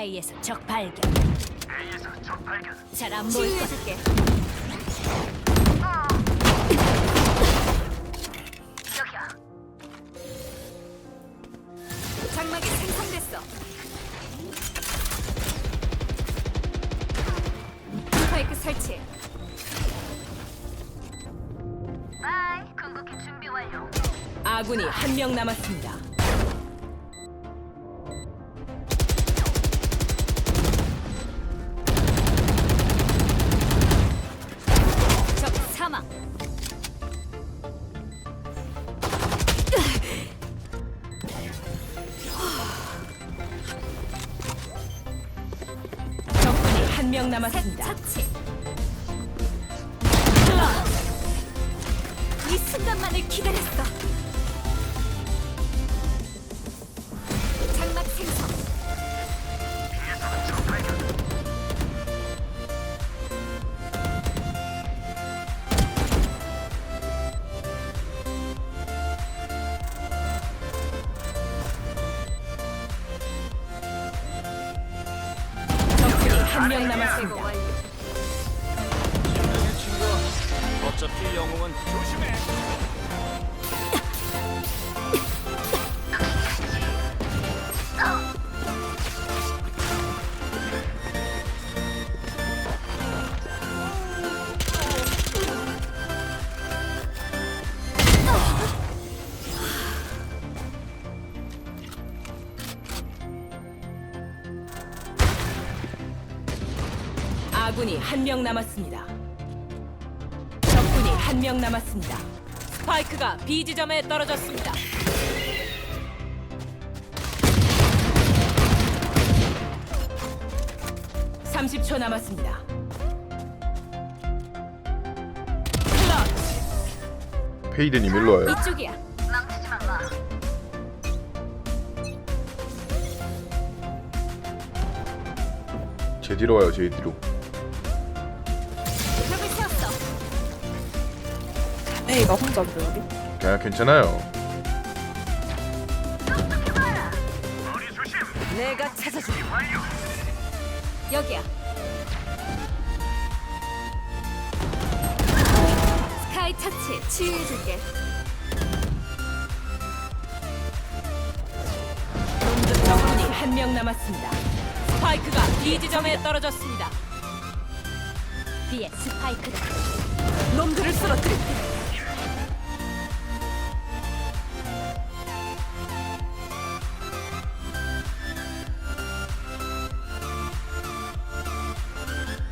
A에서 적 발견. 잘안 보일 것 치유해줄게. 장막이 생성됐어. 스파이크 설치. 바이. 궁극기 준비 완료. 아군이 한 명 남았습니다. 한명셋 남았습니다. 이 순간만을 기다렸어. 한 명 남았습니다. 어차피 영웅은 조심해. 아군이 한 명 남았습니다. 적군이 한 명 남았습니다. 스파이크가 B 지점에 떨어졌습니다. (30초) 남았습니다. 클러치 페이드님 일로 와요. 이쪽이야. 제 뒤로 와요. 제 뒤로. 에이가 혼자인데 우리? 그냥 괜찮아요. 내가 찾아줄 여기야. 스카이 터치 치유해줄게. 적군이 한 명 남았습니다. 스파이크가 B 지점에 떨어졌습니다. B의 스파이크다. 놈들을 쓰러뜨릴게.